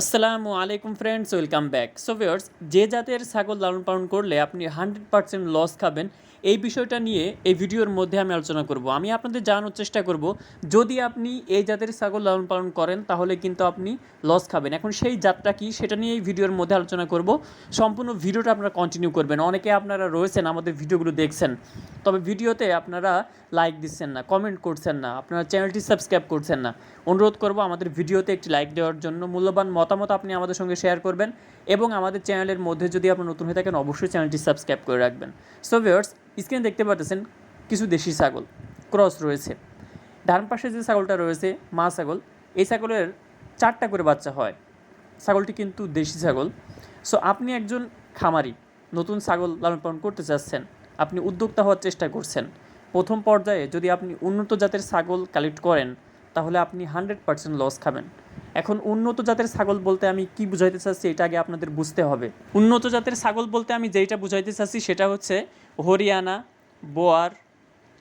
আসসালামু আলাইকুম friends welcome back so viewers যে জাতের ছাগল লালন পালন করলে আপনি হান্ড্রেড পার্সেন্ট লস খাবেন, এই বিষয়টা নিয়ে এই ভিডিওর মধ্যে আমি আলোচনা করব। আমি আপনাদের জানানোর চেষ্টা করব, যদি আপনি এই জাতের ছাগল লালন পালন করেন, তাহলে কিন্তু আপনি লস খাবেন। এখন সেই জাতটা কি, সেটা নিয়ে এই ভিডিওর মধ্যে আলোচনা করব। সম্পূর্ণ ভিডিওটা আপনারা কন্টিনিউ করবেন। অনেকে আপনারা রয়েছেন, আমাদের ভিডিওগুলো দেখছেন, তবে ভিডিওতে আপনারা লাইক দিচ্ছেন না কমেন্ট করছেন না, আপনারা চ্যানেলটি সাবস্ক্রাইব করছেন না। অনুরোধ করব আমাদের ভিডিওতে একটি লাইক দেওয়ার জন্য, মূল্যবান মতামত আপনি আমাদের সঙ্গে শেয়ার করবেন এবং আমাদের চ্যানেলের মধ্যে যদি আপনি নতুন হয়ে থাকেন, অবশ্যই চ্যানেলটি সাবস্ক্রাইব করে রাখবেন। সো ভিউয়ার্স স্ক্রিনে দেখতে পাচ্ছেন কিছু দেশি ছাগল ক্রস রয়েছে। ডান পাশে যে ছাগলটা রয়েছে, মা ছাগল, এই ছাগলের চারটা করে বাচ্চা হয়। ছাগলটি কিন্তু দেশি ছাগল। সো আপনি একজন খামারি, নতুন ছাগল লালন পালন করতে চাচ্ছেন, আপনি উদ্যোক্তা হওয়ার চেষ্টা করছেন। প্রথম পর্যায়ে যদি আপনি উন্নত জাতের ছাগল কালেক্ট করেন, তাহলে আপনি হান্ড্রেড পার্সেন্ট লস খাবেন। এখন উন্নত জাতের ছাগল বলতে আমি কি বুঝাইতে চাচ্ছি এটা আগে আপনাদের বুঝতে হবে। উন্নত জাতের ছাগল বলতে আমি যেইটা বুঝাইতে চাচ্ছি সেটা হচ্ছে হরিয়ানা, বোয়ার,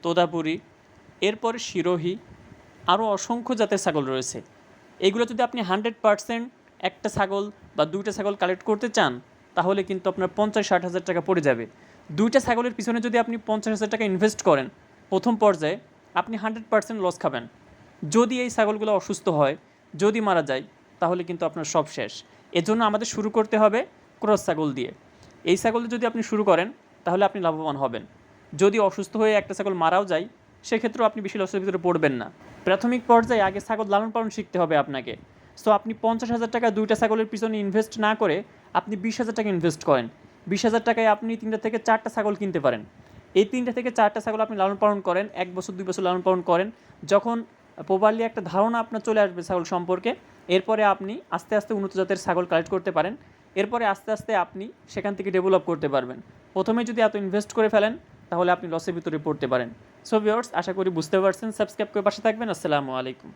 তোদাপুরি, এরপর শিরোহি, আরও অসংখ্য জাতের ছাগল রয়েছে। এগুলো যদি আপনি হান্ড্রেড পার্সেন্ট একটা ছাগল বা দুইটা ছাগল কালেক্ট করতে চান, তাহলে কিন্তু আপনার পঞ্চাশ ষাট হাজার টাকা পড়ে যাবে। দুইটা ছাগলের পিছনে যদি আপনি পঞ্চাশ হাজার টাকা ইনভেস্ট করেন, প্রথম পর্যায়ে আপনি হান্ড্রেড পার্সেন্ট লস খাবেন। যদি এই ছাগলগুলো অসুস্থ হয় যদি মারা যায়, তাহলে কিন্তু আপনার সব শেষ। এজন্য আমাদের শুরু করতে হবে ক্রস ছাগল দিয়ে। এই ছাগল যদি আপনি শুরু করেন, তাহলে আপনি লাভবান হবেন। যদি অসুস্থ হয়ে একটা ছাগল মারাও যায়, সেক্ষেত্রেও আপনি বেশি লসের ভিতরে পড়বেন না। প্রাথমিক পর্যায়ে আগে ছাগল লালন পালন শিখতে হবে আপনাকে। সো আপনি পঞ্চাশ হাজার টাকা দুইটা ছাগলের পিছনে ইনভেস্ট না করে, আপনি বিশ হাজার টাকা ইনভেস্ট করেন। বিশ হাজার টাকায় আপনি তিনটা থেকে চারটা ছাগল কিনতে পারেন। এই তিনটা থেকে চারটা ছাগল আপনি লালন পালন করেন, এক বছর, দুই বছর লালন পালন করেন। যখন প্রপারলি একটা ধারণা আপনার চলে আসবে ছাগল সম্পর্কে। এরপরে আপনি আস্তে আস্তে উন্নত জাতের ছাগল কালেক্ট করতে পারেন। এরপরে আস্তে আস্তে আপনি সেখান থেকে ডেভেলপ করতে পারবেন। প্রথমে যদি এত ইনভেস্ট করে ফেলেন, তাহলে আপনি লসের ভিতরে পড়তে পারেন। সো ভিওর্স আশা করি বুঝতে পারছেন। সাবস্ক্রাইব করে পাশে থাকবেন। আসসালামু আলাইকুম।